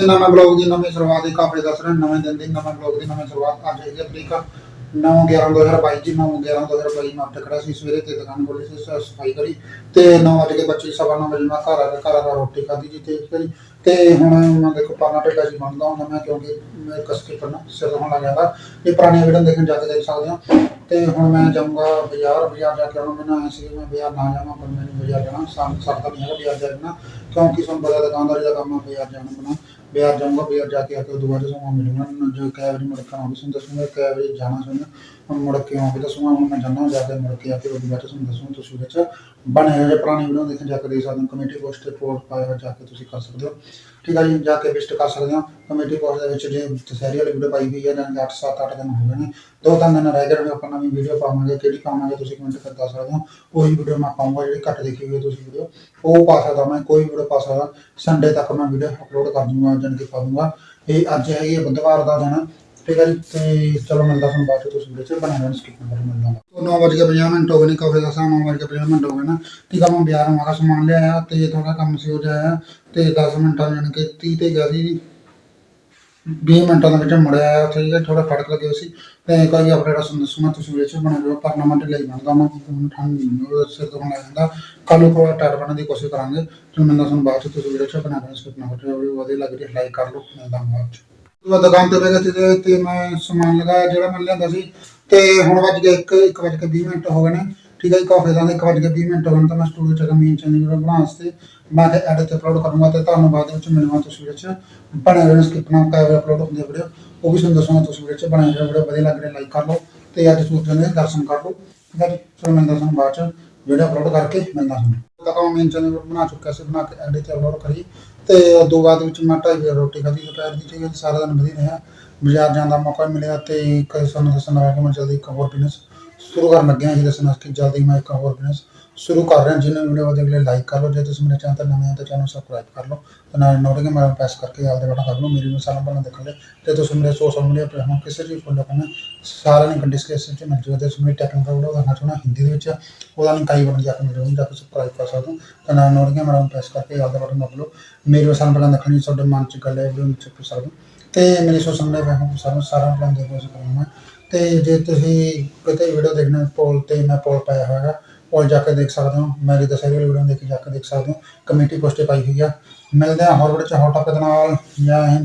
ਤੇ ਨਵੇਂ ਬਲੌਗ ਦੀ ਨਵੀਂ ਸ਼ੁਰੂਆਤ ਦੀ ਕਾਫੀ ਦੱਸ ਰਹੇ ਨਵੇਂ ਦਿਨ ਦੀ, ਨਵੇਂ ਬਲੌਗ ਦੀ ਨਵੀਂ ਸ਼ੁਰੂਆਤ ਅੱਜ ਹੈਗੀ ਤਰੀਕ 9 11 2022 ਜੀ 9 11 2022 ਮੈਂ ਉੱਠ ਸੀ ਸਵੇਰੇ ਤੇ ਦੁਕਾਨ ਖੋਲੀ ਸੀ ਸਫ਼ਾਈ ਕਰੀ ਤੇ 9 ਵਜੇ ਕੇ ਬੱਚੇ ਸਵਾ ਨੌ ਵਜੇ ਮੈਂ ਘਰ ਆ ਕੇ, ਘਰ ਆ ਰੋਟੀ ਖਾਧੀ ਜੀ ਤੇ ਠੀਕ ਤੇ ਹੁਣ ਮੈਂ ਦੇਖੋ ਪਾਣਾ ਢੇਡਾ ਜੀ ਬਣਦਾ ਹੁੰਦਾ ਮੈਂ ਕਿਉਂਕਿ ਮੈਂ ਕਸ ਕਰਨਾ ਸਿਰ ਹੋਣ ਲੱਗ ਜਾਂਦਾ। ਇਹ ਪੁਰਾਣੀ ਵੀਡੀਓ ਦੇਖਣ ਜਾ ਕੇ ਦੇਖ ਸਕਦੇ ਹੋ। ਤੇ ਹੁਣ ਮੈਂ ਜਾਊਂਗਾ ਬਾਜ਼ਾਰ ਬਾਜ਼ਾਰ ਜਾ ਕੇ ਆਉਣਾ ਮੈਨੂੰ ਐਂ ਸੀ ਮੈਂ ਬਾਜ਼ਾਰ ਨਾ ਜਾਵਾਂ, ਪਰ ਮੈਨੂੰ ਬਾਜ਼ਾਰ ਜਾਣਾ ਸਰਦਾ ਨਹੀਂ ਹੈਗਾ ਬਾਜ਼ਾਰ ਜਾਣਾ ਕਿਉਂਕਿ ਤੁਹਾਨੂੰ ਪਤਾ ਦੁਕਾਨਦਾਰੀ ਦਾ ਕੰਮ ਆ, ਬਾਜ਼ਾਰ ਜਾਣਾ ਬਣਾ ਬਾਜ਼ਾਰ ਜਾਊਂਗਾ ਬਾਜ਼ਾਰ ਜਾ ਕੇ ਆ ਕੇ ਉਦੋਂ ਬਾਅਦ ਸਮਾਂ ਮਿਲੂੰਗਾ ਨਾ ਜੋ ਕੈ ਵਾਰੀ ਮੁੜ ਕੇ ਆਉਂਗਾ ਤੁਹਾਨੂੰ ਦੱਸੂੰਗਾ ਕੈ ਵਾਰੀ ਜਾਣਾ ਸੁਣ ਹੁਣ ਮੁੜ ਕੇ ਆਉਂਗਾ ਦੱਸੂੰਗਾ, ਹੁਣ ਮੈਂ ਜਾਣਾ ਜਾ ਕੇ ਮੁੜ ਕੇ ਆ ਕੇ ਉਦੋਂ ਬਾਅਦ ਤੁਹਾਨੂੰ ਦੱਸੂੰਗਾ, ਤੁਸੀਂ ਵਿੱਚ ਬਣੇ ਹੋਏ ਪੁਰਾਣੀ ਵੀਡੀਓ ਦੇਖਣ ਜਾ ਕੇ ਦੇਖ ਸਕਦੇ ਹੋ, ਕਮੇਟੀ ਪੋਸਟ ਤੇ ਪੋਸਟ ਪਾਇਆ ਹੋਇਆ ਜਾ ਕੇ ਤੁਸੀਂ ਕਰ ਸਕਦੇ ਹੋ। ਠੀਕ ਹੈ ਜੀ, ਜਾ ਕੇ ਵਿਜ਼ਿਟ ਕਰ ਸਕਦੇ ਹੋ, ਕਮੇਟੀ ਪੋਸਟ ਦੇ ਵਿੱਚ ਜੇ ਦਸਹਿਰੀ ਵਾਲੀ ਵੀਡੀਓ ਪਾਈ ਹੋਈ ਹੈ ਜਾਂ 8 7 8 ਦਿਨ ਹੋ ਗਏ ਨੇ, ਦੋ ਤਿੰਨ ਦਿਨ ਰਹਿ ਗਏ ਨੇ, ਆਪਾਂ ਨਵੀਂ ਵੀਡੀਓ ਪਾਵਾਂਗੇ, ਕਿਹੜੀ ਪਾਵਾਂਗੇ ਤੁਸੀਂ ਕਮੈਂਟ ਕਰ ਦੱਸ ਸਕਦੇ ਹੋ, ਉਹੀ ਵੀਡੀਓ ਮੈਂ ਪਾਉਂਗਾ ਜਿਹੜੀ ਘੱਟ ਦੇਖੀ ਹੋਈ ਹੈ ਤੁਸੀਂ ਵੀਡੀਓ ਉਹ ਪਾ ਸਕਦਾ ਮੈਂ, ਕੋਈ ਵੀਡੀਓ ਪਾ ਸਕਦਾ ਸੰਡੇ ਤੱਕ ਮੈਂ ਵੀਡੀਓ ਅਪਲੋਡ ਕਰ ਦੂੰਗਾ ਜਾਣ ਕੇ ਪਾਉਂਗਾ ਇਹ ਅੱਜ ਹੈਗੀ ਹੈ ਬੁੱਧਵਾਰ ਦਾ ਦਿਨ। ਠੀਕ ਹੈ ਜੀ, ਤੇ ਚਲੋ ਮਿਲਦਾ ਤੁਹਾਨੂੰ ਬਾਅਦ ਵਿੱਚ ਤੁਸੀਂ ਵਿੱਚ ਬਣਾ ਲੈਣਾ ਸਕਿਪ ਨੰਬਰ ਮਿਲਦਾ ਤੋ 9 ਵਜੇ 50 ਮਿੰਟ ਹੋ ਗਏ ਨੇ, ਕਾਫੀ ਦਾ ਸਾਹ 9 ਵਜੇ 50 ਮਿੰਟ ਹੋ ਗਏ ਨਾ। ਠੀਕ ਆ, ਮੈਂ ਬਾਜ਼ਾਰੋਂ ਆਗਾ ਸਮਾਨ ਲਿਆਇਆ, ਤੇ ਥੋੜਾ ਕੰਮ ਸੀ ਹੋ ਜਾਇਆ ਤੇ 10 ਮਿੰਟਾਂ ਜਾਣ ਕੇ 30 ਤੇ ਗਿਆ ਸੀ 20 ਮਿੰਟਾਂ ਦੇ ਵਿੱਚ ਮੁੜਿਆ ਆਇਆ ਠੀਕ ਹੈ ਥੋੜਾ ਫੜਕ ਲੱਗੇ ਸੀ। ਤੇ ਕੋਈ ਅਪਡੇਟ ਸੁਣ ਦੱਸੂਗਾ ਤੁਸੀਂ ਵੀਡੀਓ ਚ ਬਣਾ ਲਿਓ ਪਰਨਾਮੈਂਟ ਲਈ ਬਣਦਾ ਮੈਂ ਹੁਣ ਠੰਡ ਨੂੰ ਸਿਰ ਤੋਂ ਲੱਗ ਜਾਂਦਾ। ਕੱਲ ਨੂੰ ਥੋੜਾ ਟਾਈਟ ਬਣਨ ਦੀ ਕੋਸ਼ਿਸ਼ ਕਰਾਂਗੇ, ਤੇ ਮੈਂ ਤੁਹਾਨੂੰ ਬਾਅਦ ਚ ਤੁਸੀਂ ਵੀਡੀਓ ਚ ਬਣਾ ਕੇ ਸਕਿਪ ਨਾ ਕਰੋ ਵੀਡੀਓ ਵਧੀਆ ਲੱਗ ਰਹੀ ਲਾਈਕ ਕਰ ਲਓ ਮਿਲਦਾ ਬਾਅਦ ਚ। ਉਹ ਦੁਕਾਨ ਤੇ ਬੈਠੇ ਸੀ ਤੇ- ਮੈਂ ਸਮਾਨ ਲਗਾਇਆ, ਜਿਹੜਾ ਮੈਂ ਲਿਆਂਦਾ ਸੀ। ਤੇ ਹੁਣ ਵੱਜ ਗਿਆ 1 1 ਵਜ ਕੇ 20 ਮਿੰਟ ਹੋ ਗਏ ਨੇ। ਠੀਕ ਹੈ ਕਾਫੀ ਦਾ 1 ਵਜ ਕੇ 20 ਮਿੰਟ ਹੋ ਤਾਂ ਮੈਂ ਸਟੂਡੀਓ ਚ ਕਮੀਨ ਚੈਨਲ ਵੀਡੀਓ ਬਣਾਉਣ ਵਾਸਤੇ ਮੈਂ ਤੇ ਐਡਿਟ ਤੇ ਅਪਲੋਡ ਕਰੂੰਗਾ ਤੇ ਤੁਹਾਨੂੰ ਬਾਅਦ ਵਿੱਚ ਮਿਲੂੰਗਾ ਤਸਵੀਰ ਚ ਬਣੇ ਹੋਏ ਸਕਿਪ ਨਾ ਕਰ ਅਪਲੋਡ ਹੁੰਦੇ ਵੀਡੀਓ ਉਹ ਵੀ ਤੁਹਾਨੂੰ ਦੱਸੂੰਗਾ ਤਸਵੀਰ ਚ ਬਣੇ ਹੋਏ ਵੀਡੀਓ ਵਧੀਆ ਲੱਗ ਰਿਹਾ ਲਾਈਕ ਕਰ ਲਓ ਤੇ ਅੱਜ ਸੂਰਜ ਦੇ ਦਰਸ਼ਨ ਕਰ ਲਓ। ਠੀਕ ਹੈ ਜੀ ਚਲੋ ਮਿਲਦਾ ਤੁਹਾਨੂੰ ਬਾਅਦ ਚ ਵੀਡੀਓ ਅਪਲੋਡ ਕਰਕੇ ਮਿਲਦਾ ਤੁਹਾਨੂੰ। ਤਾਂ ਮੈਂ ਮੇਨ ਚੈਨਲ ਬਣਾ ਚੁੱਕਾ ਸੀ, ਬਣਾ ਕੇ ਐਡਿਟ ਤੇ ਅਪਲੋਡ ਕਰੀ। ਤੇ ਦੋ ਬਾਅਦ ਵਿੱਚ ਮੈਂ ਢਾਈ ਵਜੇ ਰੋਟੀ ਖਾਧੀ, ਦੁਪਹਿਰ ਦੀ, ਠੀਕ ਹੈ ਸਾਰਾ ਦਿਨ ਵਧੀਆ ਰਿਹਾ। ਬਾਜ਼ਾਰ ਜਾਣ ਦਾ ਮੌਕਾ ਵੀ ਮਿਲਿਆ ਤੇ ਕਈ ਸਾਨੂੰ ਦੱਸਣਾ ਲੱਗਾ ਕਿ ਮੈਂ ਜਲਦੀ ਇੱਕ ਹੋਰ ਬਿਜ਼ਨਸ ਸ਼ੁਰੂ ਕਰਨ ਲੱਗਿਆ ਜੀ, ਦੱਸਣਾ ਕਿ ਜਲਦੀ ਮੈਂ ਇੱਕ ਹੋਰ ਬਿਜ਼ਨਸ ਸ਼ੁਰੂ ਕਰ ਰਿਹਾ। ਜਿਹਨੇ ਵੀਡੀਓ ਵਧੀਆ ਲੱਗੇ ਲਾਈਕ ਕਰ ਲਓ। ਜੇ ਤੁਸੀਂ ਮੇਰੇ ਚੈਨਲ ਤੇ ਨਵੇਂ ਹੋ ਤਾਂ ਚੈਨਲ ਸਬਸਕ੍ਰਾਈਬ ਕਰ ਲਓ। ਤੇ ਨਾਲ ਨੋਟੀਫਿਕੇਸ਼ਨ ਬਟਨ ਪ੍ਰੈਸ ਕਰਕੇ ਆਪਦੇ ਬਟਨ ਕਰ ਲਓ ਮੇਰੀ ਮਸਾਲਾ ਬਣਾ ਦੇਖਣ ਲਈ ਤੇ ਤੁਸੀਂ ਮੇਰੇ ਸੋਸ਼ਲ ਮੀਡੀਆ ਤੇ ਕਿਸੇ ਵੀ ਫੋਲੋ ਕਰਨਾ, ਸਾਰਿਆਂ ਨੂੰ ਡਿਸਕ੍ਰਿਪਸ਼ਨ ਚ ਮਿਲ ਜੂਗਾ ਤੇ ਤੁਸੀਂ ਮੇਰੀ ਟੈਕਨੀਕਲ ਵੀਡੀਓ ਦੇਖਣਾ ਚਾਹੁੰਦਾ ਹਿੰਦੀ ਦੇ ਵਿੱਚ, ਉਹਦਾ ਲਿੰਕ ਆਈ ਬਟਨ ਜਾ ਕੇ ਮੇਰੇ ਨੂੰ ਜਾ ਕੇ ਸਬਸਕ੍ਰਾਈਬ ਕਰ ਸਕਦੇ ਹੋ। ਤੇ ਨਾਲ ਨੋਟੀਫਿਕੇਸ਼ਨ ਬਟਨ ਪ੍ਰੈਸ ਕਰਕੇ ਆਪਦੇ ਬਟਨ ਦਬ ਲਓ ਮੇਰੀ ਮਸਾਲਾ ਬਟਨ ਦੇਖਣੀ ਤੁਹਾਡੇ ਮਨ ਚ ਗੱਲ ਹੈ ਵੀਡੀਓ ਵਿੱਚ ਪੁੱਛ ਸਕਦੇ ਹੋ। ਤੇ ਮੇਰੇ ਸੋਸ਼ਲ ਮੀਡੀਆ ਸਾਰਿਆਂ ਨੂੰ ਸਾਰਾ ਪਲਾਨ ਦੇ ਕੋਸ਼ਿਸ਼ ਕਰਾਂਗਾ ਤੇ ਜੇ ਤੁਸੀਂ ਕਿਤੇ ਵੀਡੀਓ ਦੇਖਣਾ ਪੋਲ ਤੇ ਮੈਂ ਪੋਲ ਪਾਇਆ ਹੋਇਆ ਪੋਲ ਜਾ ਕੇ ਦੇਖ ਸਕਦੇ ਹੋ। ਮੇਰੀ ਦਸਵੀਂ ਵੀਡੀਓ ਦੇਖ ਕੇ ਜਾ ਕੇ ਦੇਖ ਸਕਦੇ ਹੋ। ਕਮੇਟੀ ਪੋਸਟ ਪਾਈ ਹੋਈ ਆ। ਮਿਲਦੇ ਆ ਹੋਰ ਵੀਡੀਓ ਚ। ਹੌਟ ਟਾਪਿਕ ਨਾਲ। ਜਾਂ ਇਹ